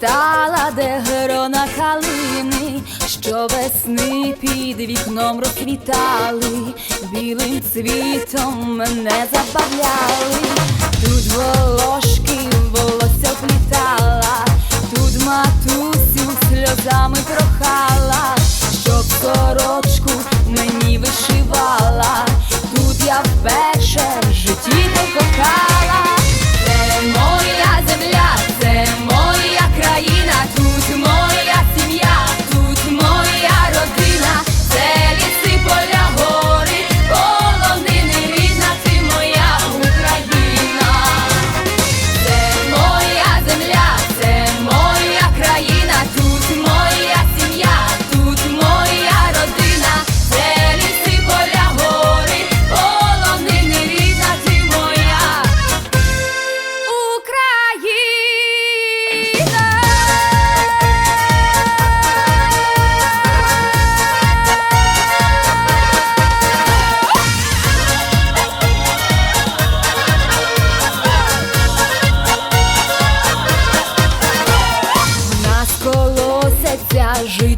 Виростала, де грона калини, що весни під вікном розквітали, білим цвітом мене забавляли, тут волошки волосся плітала, тут матусю сльозами прохала,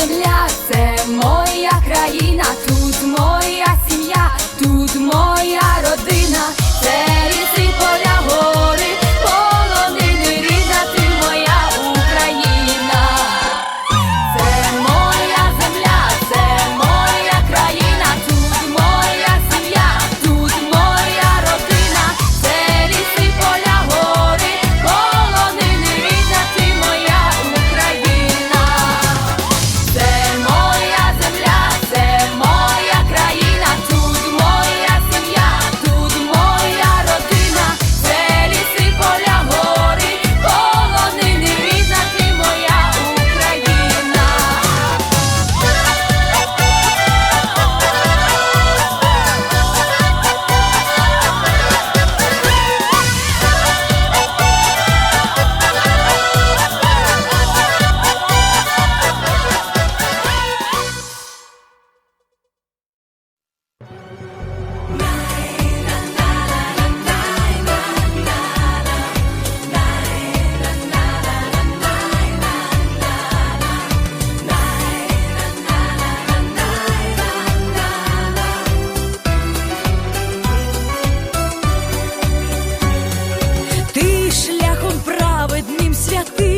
земля, це моя країна, тут моя сім'я, тут моя a ti.